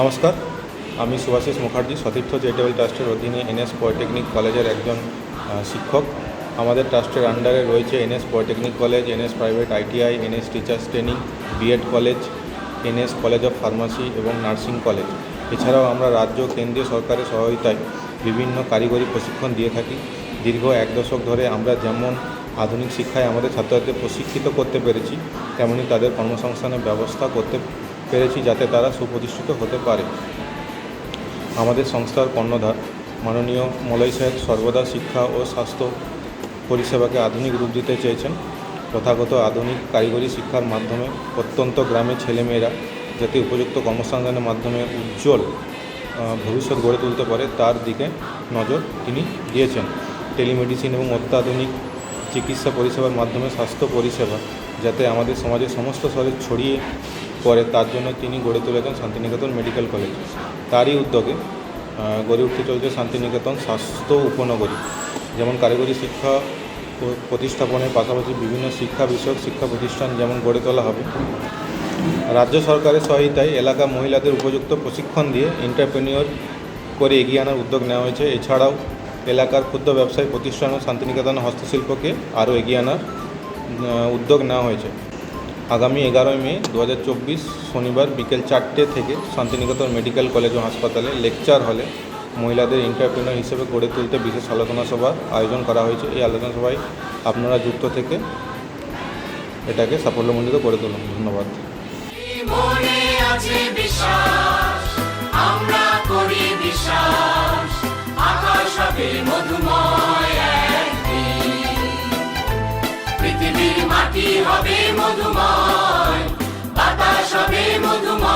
নমস্কার, আমি সুভাষিস মুখার্জি, সতীর্থ চ্যারিটেবল ট্রাস্টের অধীনে এনএস পলিটেকনিক কলেজের একজন শিক্ষক। আমাদের ট্রাস্টের আন্ডারে রয়েছে NS polytechnic college, NS private ITI, NS teachers training BEd college, NS college of pharmacy এবং নার্সিং কলেজ এছাড়াও আমরা রাজ্য, কেন্দ্রীয় সরকারের সহায়তায় বিভিন্ন কারিগরি প্রশিক্ষণ দিয়ে থাকি। দীর্ঘ এক দশক ধরে আমরা যেমন আধুনিক শিক্ষায় আমাদের ছাত্রছাত্রীদের প্রশিক্ষিত করতে পেরেছি, তেমনি তাদের কর্মসংস্থানের ব্যবস্থা করতে পেরেছি যাতে তারা সুপ্রতিষ্ঠিত হতে পারে। আমাদের সংস্থার কর্ণধার, মাননীয় মলয় সাহেব সর্বদা শিক্ষা ও স্বাস্থ্য পরিষেবাকে আধুনিক রূপ দিতে চেয়েছেন। প্রথাগত আধুনিক কারিগরি শিক্ষার মাধ্যমে প্রত্যন্ত গ্রামের ছেলেমেয়েরা যাতে উপযুক্ত কর্মসংস্থানের মাধ্যমে উজ্জ্বল ভবিষ্যৎ গড়ে তুলতে পারে, তার দিকে নজর তিনি দিয়েছেন। টেলিমেডিসিন এবং অত্যাধুনিক চিকিৎসা পরিষেবার মাধ্যমে স্বাস্থ্য পরিষেবা যাতে আমাদের সমাজের সমস্ত স্তরে ছড়িয়ে পড়ে তার জন্য তিনি গড়ে তুলেছেন শান্তিনিকেতন মেডিকেল কলেজ। তারই উদ্যোগে গড়ে উঠতে চলছে শান্তিনিকেতন স্বাস্থ্য উপনগরী। যেমন কারিগরি শিক্ষা প্রতিস্থাপনের পাশাপাশি বিভিন্ন শিক্ষা বিষয়ক শিক্ষা প্রতিষ্ঠান যেমন গড়ে তোলা হবে। রাজ্য সরকারের সহায়তায় এলাকা মহিলাদের উপযুক্ত প্রশিক্ষণ দিয়ে এন্টারপ্রেনিওর করে এগিয়ে আনার উদ্যোগ নেওয়া হয়েছে। এছাড়াও এলাকার ক্ষুদ্র ব্যবসায়ী প্রতিষ্ঠান ও শান্তিনিকেতন হস্তশিল্পকে আরও এগিয়ে আনার উদ্যোগ নেওয়া হয়েছে। আগামী এগারোই মে দু হাজার চব্বিশ শনিবার বিকেল চারটে থেকে শান্তিনিকেতন মেডিকেল কলেজ ও হাসপাতালে লেকচার হলে মহিলাদের এন্টারপ্রেনার হিসেবে গড়ে তুলতে বিশেষ আলোচনা সভার আয়োজন করা হয়েছে। এই আলোচনা সভায় আপনারা যুক্ত থেকে এটাকে সাফল্যমণ্ডিত করে তুলুন। ধন্যবাদ। আমরা করি বিশ্বাস, আকাশ পৃথিবীর মাটি হবে মধুময় বাতাস হবে মধুময়।